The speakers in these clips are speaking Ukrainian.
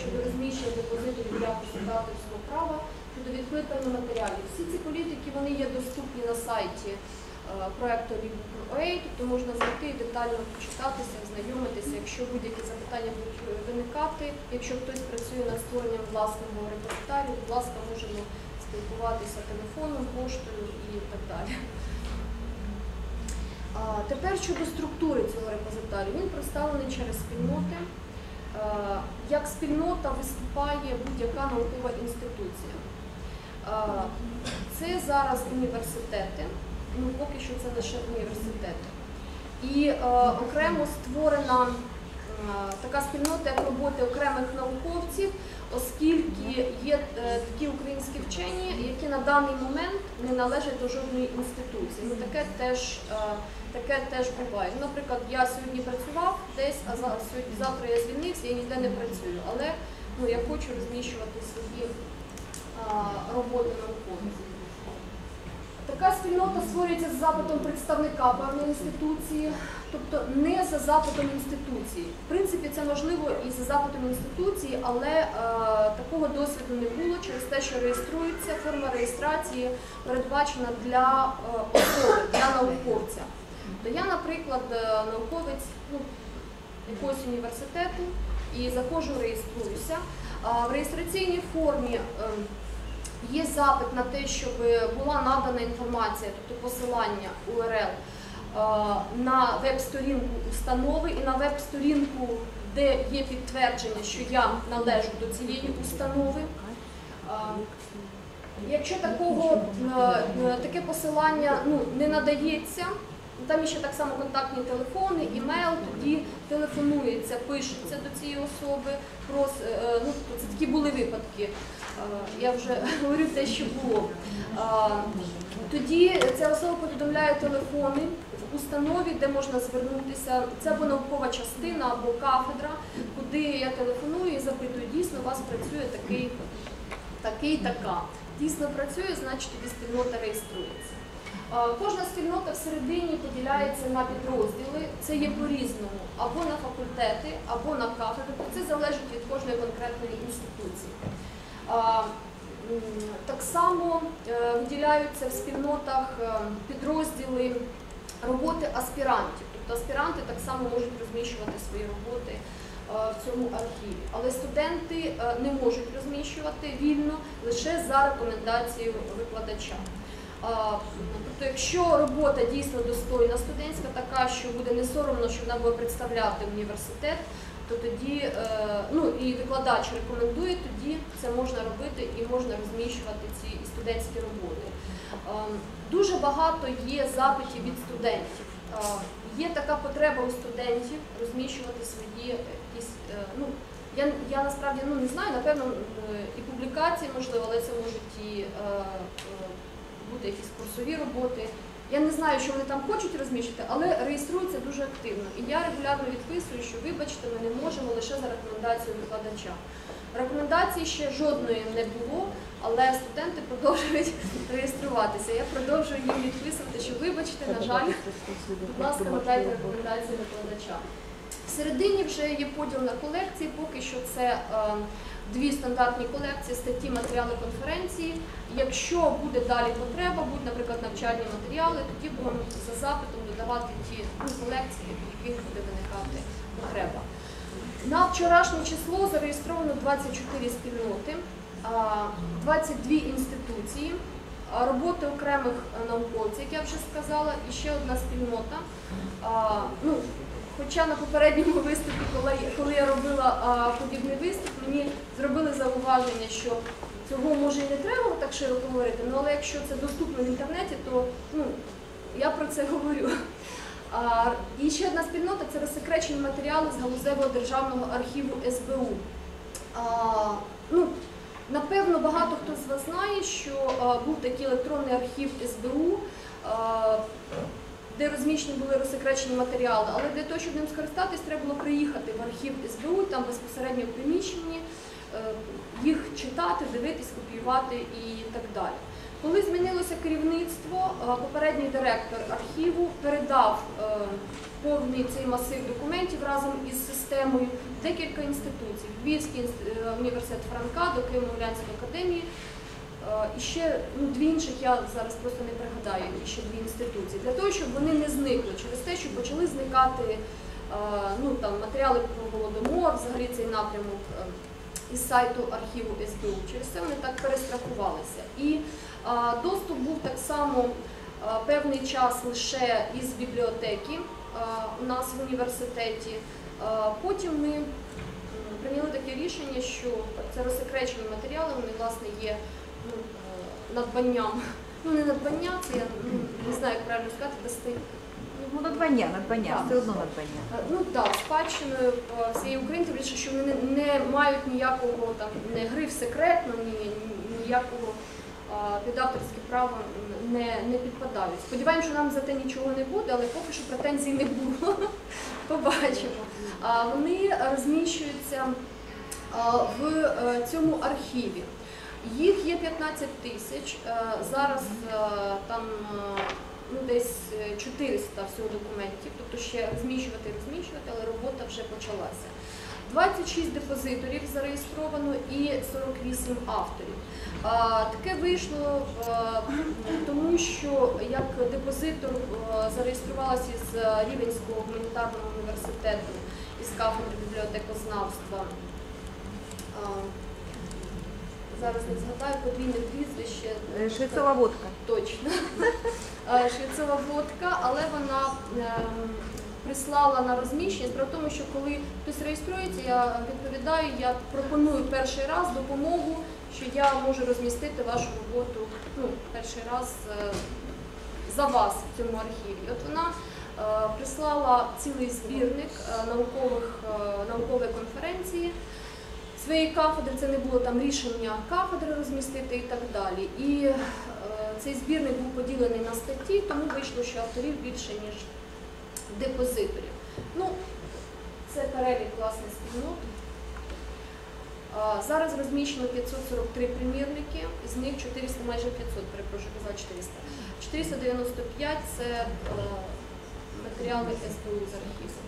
щодо розміщення депозиту від якості авторського права щодо відкликання матеріалів. Всі ці політики вони є доступні на сайті е, проекту LibreOA, тобто можна зайти і детально почитатися, ознайомитися, якщо будь-які запитання будуть виникати. Якщо хтось працює над створенням власного репозитарію, будь ласка, можемо спілкуватися телефоном, поштою і так далі. А, Тепер щодо структури цього репозитарію. Він представлений через спільноти. Е, Як спільнота виступає будь-яка наукова інституція. Е, Це зараз університети, ну поки що це лише університети. І е, окремо створена така спільнота, як роботи окремих науковців, оскільки є е, такі українські вчені, які на даний момент не належать до жодної інституції. Ну таке теж е, таке теж буває. Наприклад, я сьогодні працював десь, а сьогодні- завтра я звільнився, я ніде не працюю, але ну, я хочу розміщувати свої роботи наукові. Така спільнота створюється за запитом представника певної інституції, тобто не за запитом інституції. В принципі, це можливо і за запитом інституції, але е, такого досвіду не було через те, що реєструється форма реєстрації передбачена для е, особи, для науковця. То я, наприклад, е, науковець ну, якогось університету і заходжу, реєструюся. В реєстраційній формі е, є запит на те, щоб була надана інформація, тобто посилання е, на веб-сторінку установи і на веб-сторінку, де є підтвердження, що я належу до цієї установи. Е, Якщо такого, е, е, таке посилання ну, не надається, там ще так само контактні телефони, імейл, тоді телефонується, пишеться до цієї особи. Прос, е, ну, це такі були випадки. Е, Я вже говорю те, що було. Е, Тоді ця особа повідомляє телефони установі, де можна звернутися. Це або наукова частина, або кафедра, куди я телефоную і запитую, дійсно у вас працює такий, такий така. Дійсно працює, значить тоді спільнота реєструється. Кожна спільнота всередині поділяється на підрозділи. Це є по-різному, або на факультети, або на кафедри. Це залежить від кожної конкретної інституції. Так само е, виділяються в спільнотах е, підрозділи роботи аспірантів. Тобто аспіранти так само можуть розміщувати свої роботи е, в цьому архіві. Але студенти е, не можуть розміщувати вільно лише за рекомендацією викладача. Тобто, якщо робота дійсно достойна студентська, така, що буде не соромно, що вона буде представляти університет, то тоді е, ну і викладач рекомендує, тоді це можна робити і можна розміщувати ці студентські роботи. Е, Дуже багато є запитів від студентів. Е, Є така потреба у студентів розміщувати свої якісь, е, ну я, я насправді ну, не знаю, напевно, е, і публікації можливо, але це можуть і е, бути якісь курсові роботи. Я не знаю, що вони там хочуть розміщувати, але реєструються дуже активно. І я регулярно відписую, що вибачте, ми не можемо лише за рекомендацією викладача. Рекомендації ще жодної не було, але студенти продовжують реєструватися. Я продовжую їм відписувати, що вибачте, на жаль, будь ласка, надайте рекомендації викладача. Всередині вже є поділ на колекції, поки що це е, дві стандартні колекції, статті, матеріали конференції. Якщо буде далі потреба, будуть, наприклад, навчальні матеріали, тоді будемо за запитом додавати ті ну, колекції, в яких буде виникати потреба. На вчорашнє число зареєстровано 24 спільноти, 22 інституції, роботи окремих науковців, як я вже сказала, і ще одна спільнота. Ну, Хоча на попередньому виступі, коли, коли я робила подібний виступ, мені зробили зауваження, що цього може і не треба так широко говорити, ну, але якщо це доступно в інтернеті, то ну, я про це говорю. І ще одна спільнота це розсекречені матеріали з галузевого державного архіву СБУ. Ну, напевно, багато хто з вас знає, що був такий електронний архів СБУ. Де розміщені були розсекречені матеріали, але для того, щоб ним скористатись, треба було приїхати в архів СБУ, там безпосередньо в приміщенні, е, їх читати, дивитись, копіювати і так далі. Коли змінилося керівництво, е, попередній директор архіву передав е, повний цей масив документів разом із системою декілька інституцій. Львівський е, університет Франка до Києво-Могилянської академії. І ще ну, дві інших я зараз просто не пригадаю, і ще дві інституції, для того, щоб вони не зникли через те, що почали зникати ну, там, матеріали про голодомор, взагалі цей напрямок із сайту архіву СБУ. Через це вони так перестрахувалися. І доступ був так само е, певний час лише із бібліотеки е, у нас в університеті. Е, Потім ми прийняли таке рішення, що це розсекречені матеріали, вони власне є ну, надбанням. Ну не надбання, це я ну, не знаю, як правильно сказати, дасти. Ну, надбання, надбання, Так. все одно надбання. Ну так, спадщиною всієї України, тим більше, що вони не, не мають ніякого там не гри в секретно, ні, ні- ніякого під авторське право не, не підпадають. Сподіваємося, що нам за те нічого не буде, але поки що претензій не було. Побачимо. Вони розміщуються в е, цьому архіві. Їх є 15 тисяч. Е, Зараз е, там ну, десь е, 400 всього документів, тобто ще розміщувати, розміщувати, але робота вже почалася. 26 депозиторів зареєстровано і 48 авторів. Таке вийшло е, тому, що як депозитор е, зареєструвалася з Рівенського гуманітарного університету із кафедри бібліотекознавства. Зараз не згадаю подвійне прізвище. Е, Швецова водка. Точно. Е, Швецова водка, але вона ем, прислала на розміщення. Справа в тому, що коли хтось реєструється, я відповідаю, я пропоную перший раз допомогу, що я можу розмістити вашу роботу ну, перший раз е, за вас в цьому архіві. От вона е, прислала цілий збірник е, наукових, наукової конференції своєї кафедри, це не було там рішення кафедри розмістити і так далі. І цей збірник був поділений на статті, тому вийшло, що авторів більше, ніж депозиторів. Ну, це перелік власне спільнот. Зараз розміщено 543 примірники, з них 400, майже 500, перепрошую, казала 400. 495 це е, матеріали СБУ з архіву.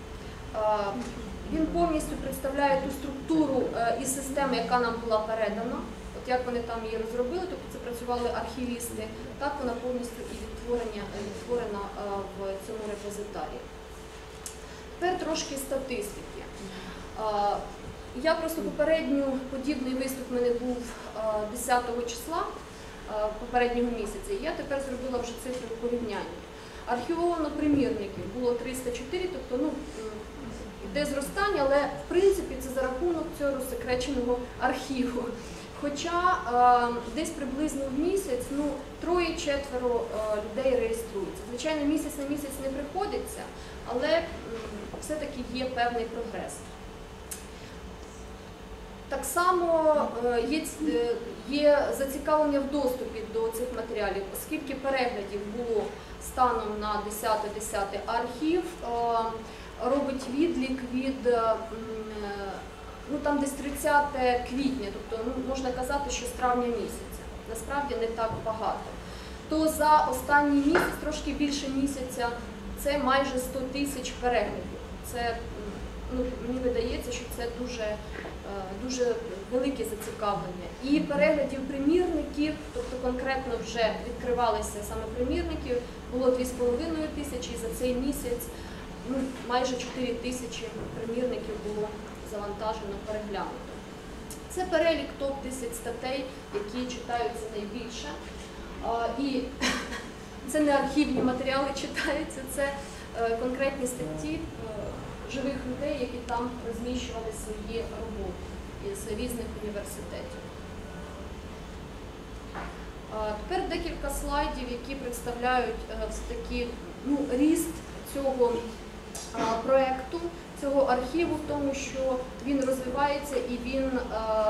Він повністю представляє ту структуру е, і систему, яка нам була передана. От як вони там її розробили, тобто це працювали архівісти, так вона повністю і е, відтворена е, в цьому репозитарії. Тепер трошки статистики. Е, Я просто попередню подібний виступ в мене був е, 10 числа е, попереднього місяця. Я тепер зробила вже цифри в порівнянні. Архівовано примірників було 304, тобто ну, йде зростання, але в принципі це за рахунок цього розсекреченого архіву. Хоча е, десь приблизно в місяць ну, троє-четверо е, людей реєструються. Звичайно, місяць на місяць не приходиться, але все-таки є певний прогрес. Так само е, є, є зацікавлення в доступі до цих матеріалів, оскільки переглядів було станом на 10-10 архів, робить відлік від ну, там десь 30 квітня, тобто ну, можна казати, що з травня місяця. Насправді не так багато. То за останній місяць, трошки більше місяця, це майже 100 тисяч переглядів. Це ну, мені видається, що це дуже, е, дуже велике зацікавлення. І переглядів примірників, тобто конкретно вже відкривалися саме примірників, було 2,5 тисячі за цей місяць. Ну, майже 4 тисячі примірників було завантажено, переглянуто. Це перелік топ-10 статей, які читаються найбільше. І це не архівні матеріали читаються, це е, конкретні статті е, живих людей, які там розміщували свої роботи із різних університетів. Тепер декілька слайдів, які представляють е, ну, ріст цього а, проекту, цього архіву, в тому, що він розвивається і він е,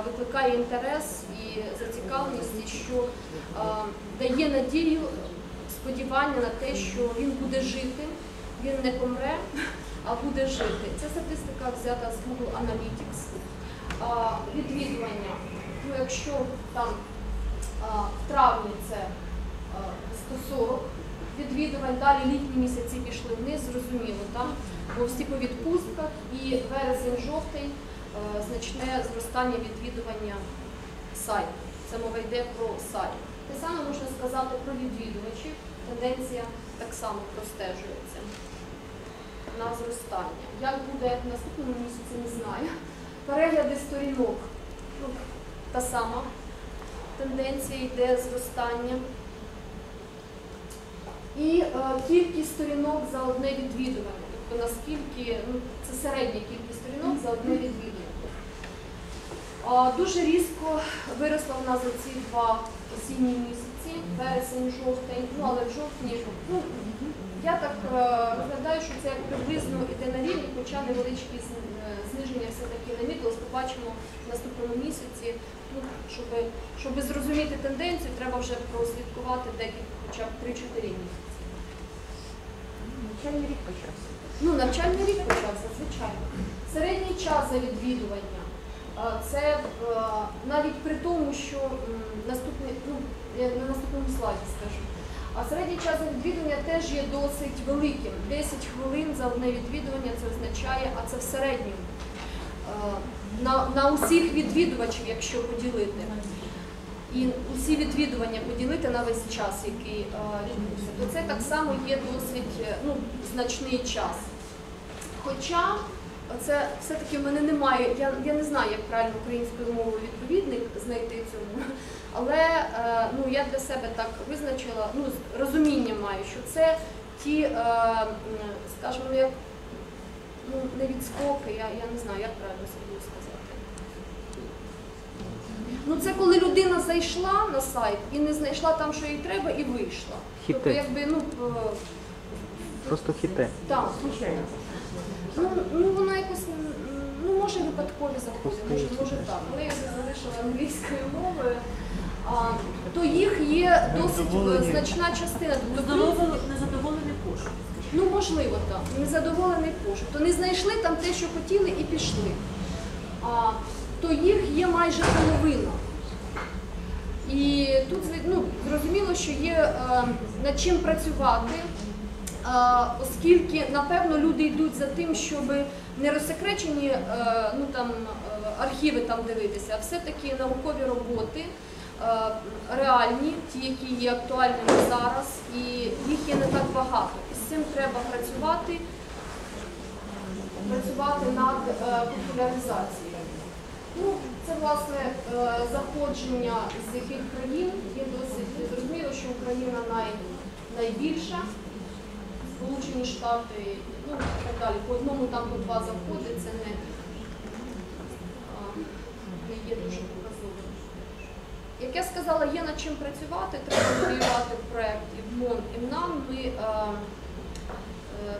викликає інтерес і зацікавленість, і що е, дає надію, сподівання на те, що він буде жити, він не помре, а буде жити. Це статистика взята з Google Analytics. Відвідування. Ну, якщо там в травні це 140 відвідувань. Далі літні місяці пішли вниз, зрозуміло, там, бо всі по відпустках і вересень-жовтень е, значне зростання відвідування сайту. Це мова йде про сайт. Те саме можна сказати про відвідувачів. Тенденція так само простежується на зростання. Як буде в наступному місяці, не знаю. Перегляди сторінок. Ну, та сама тенденція йде зростання. І е, кількість сторінок за одне відвідування. Тобто наскільки, ну, це середня кількість сторінок за одне відвідування. Дуже різко виросла в нас за ці два осінні місяці, вересень, жовтень, ну але в жовтні, ну, я так е, розглядаю, що це приблизно йде на рівні, хоча невеличкі е, зниження все-таки намітилось, побачимо в наступному місяці. Ну, щоб, щоб зрозуміти тенденцію, треба вже прослідкувати декілька, хоча б 3-4 місяці. Начальный рік почався. Ну, навчальний рік почався, звичайно. Середній час за відвідування. Це е, навіть при тому, що наступний, ну, я на наступному слайді скажу. А середній час за відвідування теж є досить великим. 10 хвилин за одне відвідування це означає, а це в середньому. Е, На, на усіх відвідувачів, якщо поділити. І усі відвідування поділити на весь час, який е, відбувся, то це так само є досить е, ну, значний час. Хоча це все-таки в мене немає, я, я не знаю, як правильно українською мовою відповідник знайти цьому, але е, ну, я для себе так визначила, ну, розуміння маю, що це ті, скажімо, як, ну, не відскоки, я, я не знаю, як правильно буде сказати. Ну, це коли людина зайшла на сайт і не знайшла там, що їй треба, і вийшла. Хіти. Тобто, якби, ну, е, Просто хіте. так. Случайно. Ну, ну вона якось ну може випадкові заходить, може, може так. Але я залишила англійською мовою. А, то їх є досить е, значна частина. Тобто, Незадоволений пошук. Ну, можливо, так. Незадоволений пошук. То не знайшли там те, що хотіли, і пішли. А, то їх є майже половина. І тут ну, зрозуміло, що є е, над чим працювати, е, оскільки, напевно, люди йдуть за тим, щоб не розсекречені е, ну, там, архіви там дивитися, а все-таки наукові роботи. Реальні, ті, які є актуальними зараз, і їх є не так багато. І з цим треба працювати, працювати над популяризацією. Ну, це власне е, заходження з яких країн є досить зрозуміло, що Україна най, найбільша, Сполучені Штати, ну і так далі. По одному там по два заходи, це не, не є дуже показовим. Як я сказала, є над чим працювати, треба лобіювати проєкт і МОН, і НАМ. Ми Е,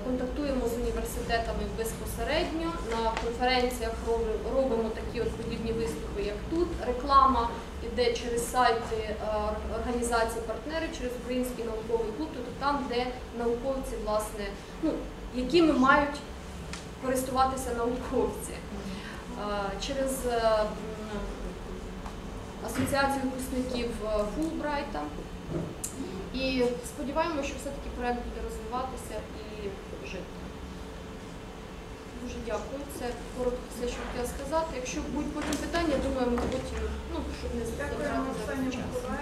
Контактуємо з університетами безпосередньо. На конференціях робимо такі от подібні виступи, як тут. Реклама йде через сайти е, організацій партнерів, через Український науковий клуб, тобто там, де науковці, власне, ну, якими мають користуватися науковці. Е, Через е, асоціацію випускників Фулбрайта. І сподіваємося, що все-таки проект буде розвиватися і жити. Дуже дякую. Це коротко все, що хотіла сказати. Якщо будуть потім питання, думаю, ми потім, ну, щоб не зараз Оксані. Миколаївні.